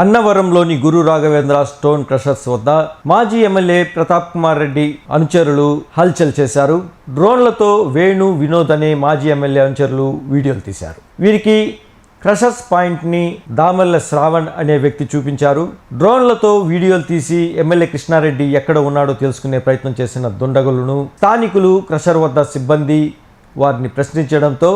అన్నవరంలోని Guru Raghavendra stone crushers వద్ద మాజీ MLA Pratap Kumar Reddy అనుచరులు హల్చల్ చేశారు. డ్రోన్లతో వేణు వినోద్ అనే మాజీ ఎమ్మెల్యే అనుచరులు వీడియోలు తీశారు. వీరికి క్రషర్స్ పాయింట్ని దామల్ల శ్రావణ్ అనే వ్యక్తి చూపించారు. డ్రోన్లతో వీడియోలు తీసి ఎమ్మెల్యే కృష్ణారెడ్డి ఎక్కడ ఉన్నాడో తెలుసుకునే ప్రయత్నం చేసిన దుండగులను స్థానికులు క్రషర్ వద్ద సిబ్బంది వారిని ప్రశ్నించడంతో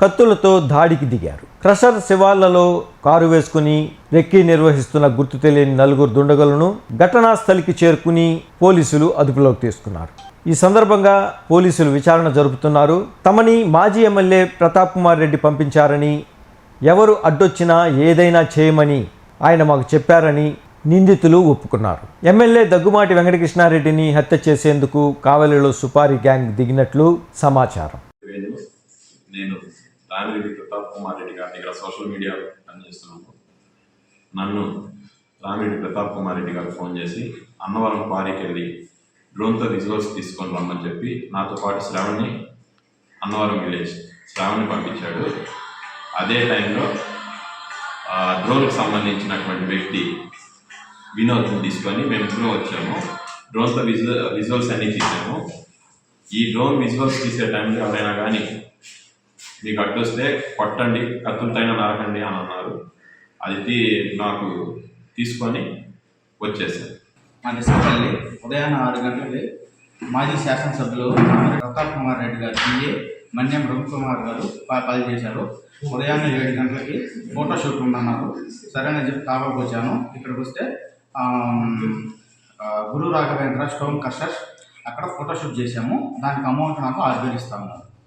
కత్తులతో దాడికి దిగారు. క్రషర్ శివాళ్ళలో కారు వేసుకుని రెక్కి నిర్వహిస్తున్న గుర్తు తెలియని నలుగురు దుండగులను ఘటనా స్థలికి చేరుకుని పోలీసులు అదుపులోకి తీసుకున్నారు. ఈ సందర్భంగా పోలీసులు విచారణ జరుపుతున్నారు. తమని మాజీ ఎమ్మెల్యే ప్రతాప్ కుమార్ రెడ్డి పంపించారని ఎవరు అడ్డొచ్చినా ఏదైనా చేయమని ఆయన మాకు చెప్పారని నిందితులు ఒప్పుకున్నారు. ఎమ్మెల్యే దగ్గుమాటి వెంకటకృష్ణారెడ్డిని హత్య చేసేందుకు కావలిలో సుపారీ గ్యాంగ్ దిగినట్లు సమాచారం. నేను రామిరెడ్డి ప్రతాప్ కుమార్ రెడ్డి గారి ఇక్కడ సోషల్ మీడియా పనిచేస్తున్నప్పుడు నన్ను రామిరెడ్డి ప్రతాప్ కుమార్ రెడ్డి గారు ఫోన్ చేసి అన్నవరం క్వారీకి వెళ్ళి డ్రోన్తో రిజల్ట్స్ తీసుకొని రమ్మని చెప్పి నాతో పాటు శ్రావణ్ని అన్నవరం విలేజ్ శ్రావణ్ని పంపించాడు. అదే టైంలో డ్రోన్కి సంబంధించినటువంటి వ్యక్తి వినోద్ని తీసుకొని మేము ఇద్దరం వచ్చాము. డ్రోన్తో విజువల్ విజువల్స్ అన్నీ తీసాము. ఈ డ్రోన్ విజువల్స్ తీసే టైంలో ఎవరైనా కానీ మీకు అడ్డొస్తే కొట్టండి కత్తులతైనా నరకండి అని అన్నారు. అది నాకు తీసుకొని వచ్చేసాను మా సభల్లి ఉదయాన్నే ఆరు గంటలకి మాజీ శాసనసభ్యులు ప్రతాప్ కుమార్ రెడ్డి గారు సీఏ మన్యం రవికుమార్ గారు ప- కాల్ చేశారు. ఉదయాన్నే ఏడు గంటలకి ఫోటోషూట్ ఉందన్నారు. సరే నేను చెప్పి కావాలకు వచ్చాను. ఇక్కడికి వస్తే గురు రాఘవేంద్ర స్టోన్ కషర్స్ అక్కడ ఫోటోషూట్ చేశాము. దానికి అమౌంట్ నాకు ఆరు ఇస్తాము